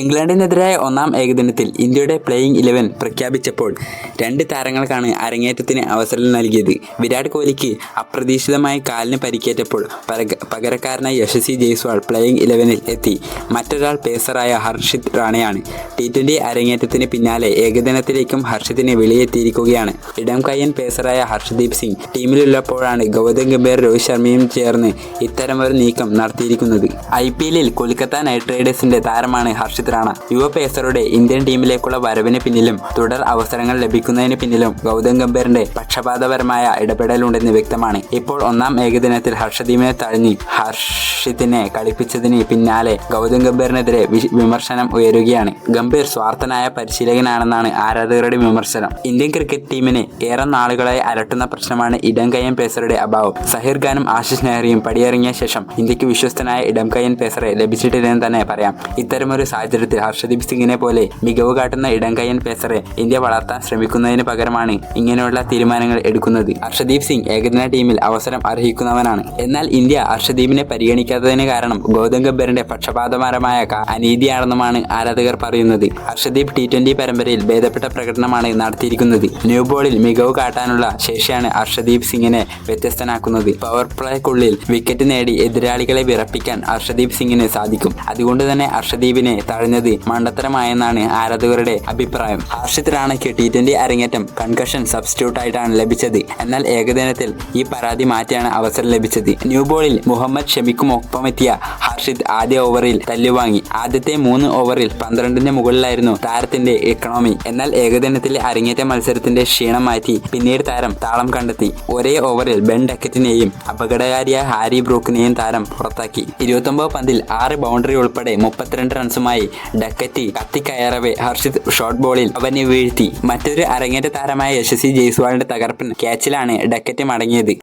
ഇംഗ്ലണ്ടിനെതിരായ ഒന്നാം ഏകദിനത്തിൽ ഇന്ത്യയുടെ പ്ലേയിങ് ഇലവൻ പ്രഖ്യാപിച്ചപ്പോൾ രണ്ട് താരങ്ങൾക്കാണ് അരങ്ങേറ്റത്തിന് അവസരം നൽകിയത്. വിരാട് കോഹ്ലിക്ക് അപ്രതീക്ഷിതമായി കാലിന് പരിക്കേറ്റപ്പോൾ പകരക്കാരനായ യശസ്വി ജയ്സ്വാൾ പ്ലേയിങ് ഇലവനിൽ എത്തി. മറ്റൊരാൾ പേസറായ ഹർഷിത് റാണയാണ്. ടി ട്വന്റി അരങ്ങേറ്റത്തിന് പിന്നാലെ ഏകദിനത്തിലേക്കും ഹർഷിത്തിനെ വെളിയെത്തിയിരിക്കുകയാണ് ഇടം കയ്യൻ പേസറായ ഹർഷദീപ് സിംഗ് ടീമിലുള്ളപ്പോഴാണ് ഗൗതം ഗംഭീർ രോഹിത് ശർമ്മയും ചേർന്ന് ഇത്തരമൊരു നീക്കം നടത്തിയിരിക്കുന്നത്. ഐ പി എല്ലിൽ കൊൽക്കത്ത നൈറ്റ് റൈഡേഴ്സിന്റെ താരമാണ് ഹർഷിത് റാണ യുവ പേസറുടെ ഇന്ത്യൻ ടീമിലേക്കുള്ള വരവിന് പിന്നിലും തുടർ അവസരങ്ങൾ ലഭിക്കുന്നതിന് പിന്നിലും ഗൗതം ഗംഭീറിന്റെ പക്ഷപാതപരമായ ഇടപെടലുണ്ടെന്ന് വ്യക്തമാണ്. ഇപ്പോൾ ഒന്നാം ഏകദിനത്തിൽ ഹർഷദീപിനെ തഴഞ്ഞ് ഹർഷിത്തിനെ കളിപ്പിച്ചതിന് പിന്നാലെ ഗൗതം ഗംഭീറിനെതിരെ വിമർശനം ഉയരുകയാണ്. ഗംഭീർ സ്വാർത്ഥനായ പരിശീലകനാണെന്നാണ് ആരാധകരുടെ വിമർശനം. ഇന്ത്യൻ ക്രിക്കറ്റ് ടീമിന് ഏറെ നാളുകളായി അലട്ടുന്ന പ്രശ്നമാണ് ഇടം കയ്യൻ പേസറുടെ അഭാവം. സഹിർ ഖാനും ആശിഷ് നെഹ്റിയും പടിയിറങ്ങിയ ശേഷം ഇന്ത്യയ്ക്ക് വിശ്വസ്തനായ ഇടം കയ്യൻ പേസറെ ലഭിച്ചിട്ടില്ലെന്ന് തന്നെ പറയാം. ഇത്തരമൊരു സാഹചര്യത്തിൽ ഹർഷദീപ് സിംഗിനെ പോലെ മികവ് കാട്ടുന്ന ഇടംകയ്യൻ പേസറെ ഇന്ത്യ വളർത്താൻ ശ്രമിക്കുന്നതിന് പകരമാണ് ഇങ്ങനെയുള്ള തീരുമാനങ്ങൾ എടുക്കുന്നത്. ഹർഷദീപ് സിംഗ് ഏകദിന ടീമിൽ അവസരം അർഹിക്കുന്നവനാണ്. എന്നാൽ ഇന്ത്യ ഹർഷദീപിനെ പരിഗണിക്കാത്തതിന് കാരണം ഗൗതം ഗംഭീറിന്റെ പക്ഷപാതപരമായ അനീതിയാണെന്നുമാണ് ആരാധകർ പറയുന്നത്. ഹർഷദീപ് ടി ട്വന്റി പരമ്പരയിൽ ഭേദപ്പെട്ട പ്രകടനമാണ് നടത്തിയിരിക്കുന്നത്. ന്യൂ ബോളിൽ മികവ് കാട്ടാനുള്ള ശേഷിയാണ് ഹർഷദീപ് സിംഗിനെ വ്യത്യസ്തനാക്കുന്നത്. പവർ പ്ലേക്കുള്ളിൽ വിക്കറ്റ് നേടി എതിരാളികളെ വിറപ്പിക്കാൻ ഹർഷദീപ് സിംഗിന് സാധിക്കും. അതുകൊണ്ട് തന്നെ ഹർഷദീപിനെ തഴഞ്ഞത് മണ്ടത്തരമായെന്നാണ് ആരാധകരുടെ അഭിപ്രായം. ഹർഷത്തിലാണ് ടി ട്വന്റി അരങ്ങേറ്റം കൺകഷൻ സബ്സ്റ്റിറ്റ്യൂട്ട് ആയിട്ടാണ് ലഭിച്ചത്. എന്നാൽ ഏകദിനത്തിൽ ഈ പരാതി മാറ്റിയാണ് അവസരം ലഭിച്ചത്. ന്യൂ ബോളിൽ മുഹമ്മദ് ഷമിക്കും ഹർഷിത് ആദ്യ ഓവറിൽ തല്ലുവാങ്ങി ആദ്യത്തെ മൂന്ന് ഓവറിൽ പന്ത്രണ്ടിന്റെ മുകളിലായിരുന്നു താരത്തിന്റെ ഇക്കണോമി എന്നാൽ ഏകദിനത്തിലെ അരങ്ങേറ്റ മത്സരത്തിന്റെ ക്ഷീണം മാറ്റി പിന്നീട് താരം താളം കണ്ടെത്തി. ഒരേ ഓവറിൽ ബെൻ ഡക്കറ്റിനെയും അപകടകാരിയായ ഹാരി ബ്രൂക്കിനെയും താരം പുറത്താക്കി. ഇരുപത്തൊമ്പത് പന്തിൽ ആറ് ബൗണ്ടറി ഉൾപ്പെടെ മുപ്പത്തിരണ്ട് റൺസുമായി ഡക്കറ്റി കത്തിക്കയറവെ ഹർഷിത് ഷോർട്ട് ബോളിൽ അവനെ വീഴ്ത്തി. മറ്റൊരു അരങ്ങേറ്റ താരമായ യശസ്വി ജയ്സ്വാളിന്റെ തകർപ്പൻ ക്യാച്ചിലാണ് ഡക്കറ്റ് മടങ്ങിയത്.